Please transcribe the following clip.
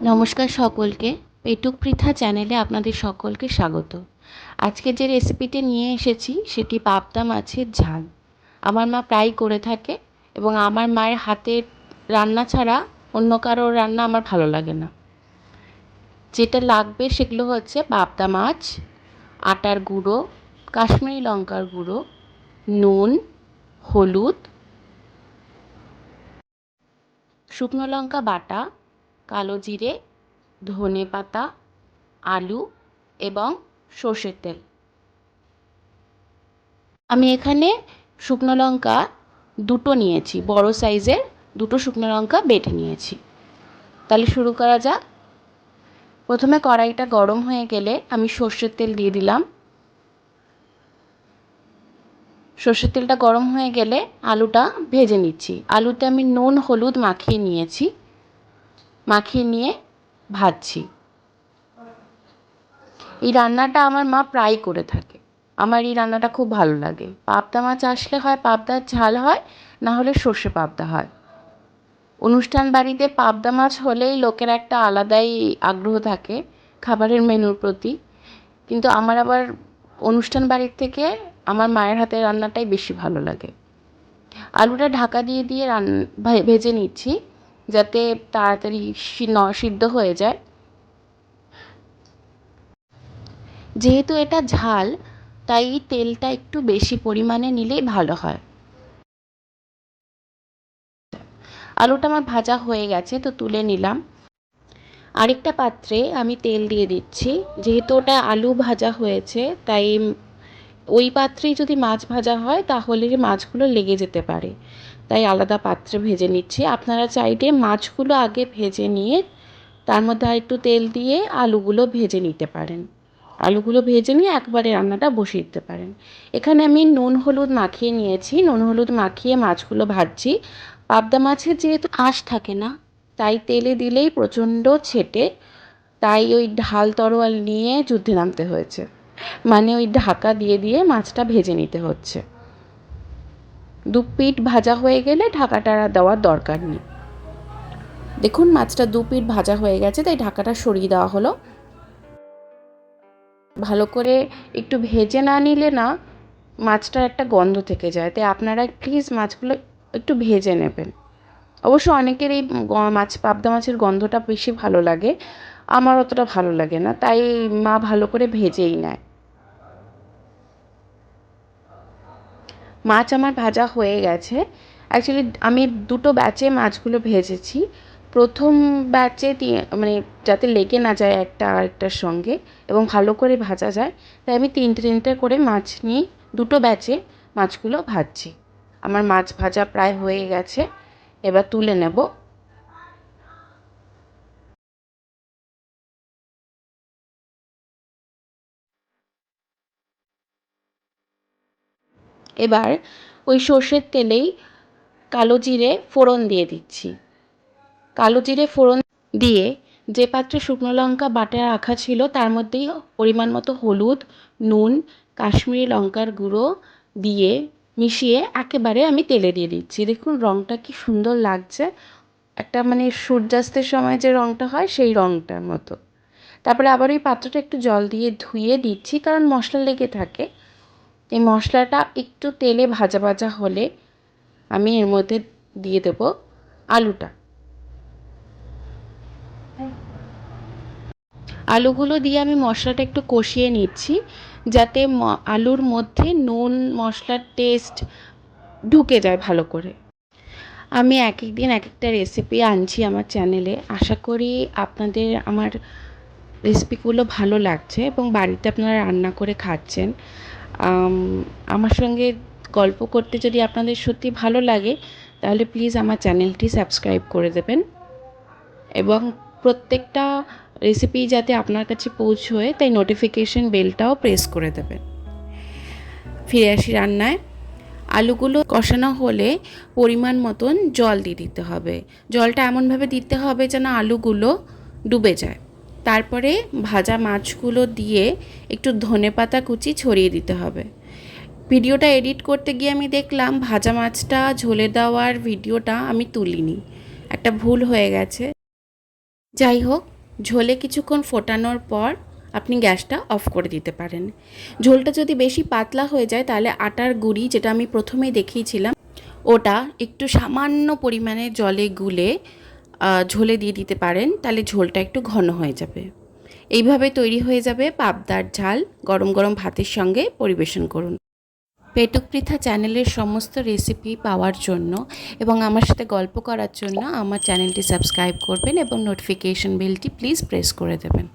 নমস্কার সকলকে। পেটুক পৃথা চ্যানেলে আপনাদের সকলকে স্বাগত। আজকে যে রেসিপিটি নিয়ে এসেছি, সেটি পাবদা মাছের ঝাল। আমার মা প্রায় করে থাকে এবং আমার মায়ের হাতের রান্না ছাড়া অন্য কারোর রান্না আমার ভালো লাগে না। যেটা লাগবে সেগুলো হচ্ছে পাবদা মাছ, আটার গুঁড়ো, কাশ্মীরি লঙ্কার গুঁড়ো, নুন, হলুদ, শুকনো লঙ্কা বাটা কালো জিরে, ধনে পাতা, আলু এবং সর্ষের তেল। আমি এখানে শুকনো লঙ্কা দুটো নিয়েছি, বড় সাইজের দুটো শুকনো লঙ্কা বেটে নিয়েছি। তাহলে শুরু করা যাক। প্রথমে কড়াইটা গরম হয়ে গেলে আমি সর্ষের তেল দিয়ে দিলাম। সর্ষের তেলটা গরম হয়ে গেলে আলুটা ভেজে নিচ্ছি। আলুতে আমি নুন, হলুদ মাখিয়ে নিয়েছি। মাখিয়ে নিয়ে ভাজছি। এই রান্নাটা আমার মা প্রায় করে থাকে। আমার এই রান্নাটা খুব ভালো লাগে। পাবদা মাছ আসলে হয়, পাবদার ঝাল হয়, না হলে সর্ষে পাবদা হয়। অনুষ্ঠান বাড়িতে পাবদা মাছ হলেই লোকের একটা আলাদাই আগ্রহ থাকে খাবারের মেনুর প্রতি। কিন্তু আমার আবার অনুষ্ঠান বাড়ির থেকে আমার মায়ের হাতের রান্নাটাই বেশি ভালো লাগে। আলুটা ঢাকা দিয়ে দিয়ে রান ভেজে নিচ্ছি। যাতে তাড়াতাড়ি সিদ্ধ হয়ে যায়। যেহেতু এটা ঝাল, তাই তেলটা একটু বেশি পরিমাণে নিলেই ভালো হয়। আলুটা আমার ভাজা হয়ে গেছে, তো তুলে নিলাম। আরেকটা পাত্রে আমি তেল দিয়ে দিচ্ছি। যেহেতু ওটা আলু ভাজা হয়েছে, তাই ওই পাত্রেই যদি মাছ ভাজা হয়, তাহলে মাছগুলো লেগে যেতে পারে। তাই আলাদা পাত্রে ভেজে নিচ্ছি। আপনারা চাইলে মাছগুলো আগে ভেজে নিয়ে, তার মধ্যে আর একটু তেল দিয়ে আলুগুলো ভেজে নিতে পারেন। আলুগুলো ভেজে নিয়ে একবারে রান্নাটা বসিয়ে দিতে পারেন। এখানে আমি নুন, হলুদ মাখিয়ে নিয়েছি। নুন, হলুদ মাখিয়ে মাছগুলো ভাজছি। পাবদা মাছের যেহেতু আঁশ থাকে না, তাই তেলে দিলেই প্রচণ্ড ছেটে, তাই ওই ঢাল তরোয়াল নিয়ে যুদ্ধে নামতে হয়েছে। মানে ওই ঢাকা দিয়ে দিয়ে মাছটা ভেজে নিতে হচ্ছে। দু পিঠ ভাজা হয়ে গেলে ঢাকাটা দেওয়ার দরকার নেই। দেখুন মাছটা দু পিঠ ভাজা হয়ে গেছে, তাই ঢাকাটা সরিয়ে দেওয়া হলো। ভালো করে একটু ভেজে না নিলে না মাছটার একটা গন্ধ থেকে যায়। তাই আপনারা প্লিজ মাছগুলো একটু ভেজে নেবেন। অবশ্য অনেকের এই মাছ, পাবদা মাছের গন্ধটা বেশি ভালো লাগে। আমার অতটা ভালো লাগে না, তাই মা ভালো করে ভেজেই নেয়। মাছ আমার ভাজা হয়ে গেছে। অ্যাকচুয়ালি আমি দুটো ব্যাচে মাছগুলো ভেজেছি। প্রথম ব্যাচে মানে যাতে লেগে না যায় একটা আরেকটার সঙ্গে এবং ভালো করে ভাজা যায়, তাই আমি তিনটে তিনটে করে মাছ নিয়ে দুটো ব্যাচে মাছগুলো ভাজছি। আমার মাছ ভাজা প্রায় হয়ে গেছে। এবার তুলে নেব। এবার ওই সর্ষের তেলেই কালো জিরে ফোড়ন দিয়ে দিচ্ছি। কালো জিরে ফোড়ন দিয়ে যে পাত্রে শুকনো লঙ্কা বাটা রাখা ছিল, তার মধ্যেই পরিমাণ মতো হলুদ, নুন, কাশ্মীরি লঙ্কার গুঁড়ো দিয়ে মিশিয়ে একেবারে আমি তেলে দিয়ে দিচ্ছি। দেখুন রঙটা কি সুন্দর লাগছে। একটা মানে সূর্যাস্তের সময় যে রঙটা হয়, সেই রঙটার মতো। তারপরে আবার ওই পাত্রটা একটু জল দিয়ে ধুয়ে দিচ্ছি, কারণ মশলা লেগে থাকে। এই মশলাটা একটু তেলে ভাজা ভাজা হলে আমি এর মধ্যে দিয়ে দেব আলুটা। আলুগুলো দিয়ে আমি মশলাটা একটু কষিয়ে নিচ্ছি যাতে আলুর মধ্যে নুন, মশলার টেস্ট ঢুকে যায় ভালো করে। আমি এক এক দিন এক একটা রেসিপি আনছি আমার চ্যানেলে আশা করি আপনাদের আমার রেসিপিগুলো ভালো লাগছে এবং বাড়িতে আপনারা রান্না করে খাচ্ছেন। আমার সঙ্গে গল্প করতে যদি আপনাদের সত্যি ভালো লাগে, তাহলে প্লিজ আমার চ্যানেলটি সাবস্ক্রাইব করে দেবেন। এবং প্রত্যেকটা রেসিপি যাতে আপনার কাছে পৌঁছয়, তাই নোটিফিকেশন বেলটাও প্রেস করে দেবেন। ফিরে আসি রান্নায়। আলুগুলো কষানো হলে পরিমাণ মতন জল দিয়ে দিতে হবে। জলটা এমনভাবে দিতে হবে যেন আলুগুলো ডুবে যায়। তারপরে ভাজা মাছগুলো দিয়ে একটু ধনে পাতা কুচি ছড়িয়ে দিতে হবে। ভিডিওটা এডিট করতে গিয়ে আমি দেখলাম ভাজা মাছটা ঝোলে দেওয়ার ভিডিওটা আমি তুলিনি। একটা ভুল হয়ে গেছে। যাই হোক, ঝোলে কিছুক্ষণ ফোটানোর পর আপনি গ্যাসটা অফ করে দিতে পারেন। ঝোলটা যদি বেশি পাতলা হয়ে যায়, তাহলে আটার গুঁড়ি যেটা আমি প্রথমেই দেখিয়েছিলাম, ওটা একটু সামান্য পরিমাণে জলে গুলে ঝোলে দিয়ে দিতে পারেন, তাহলে ঝোলটা একটু ঘন হয়ে যাবে। এইভাবে তৈরি হয়ে যাবে পাবদার ঝাল, গরম গরম ভাতের সঙ্গে পরিবেশন করুন। পেটুক পৃথা চ্যানেলের সমস্ত রেসিপি পাওয়ার জন্য এবং আমার সাথে গল্প করার জন্য আমার চ্যানেলটি সাবস্ক্রাইব করবেন এবং নোটিফিকেশন বেলটি প্লিজ প্রেস করে দেবেন।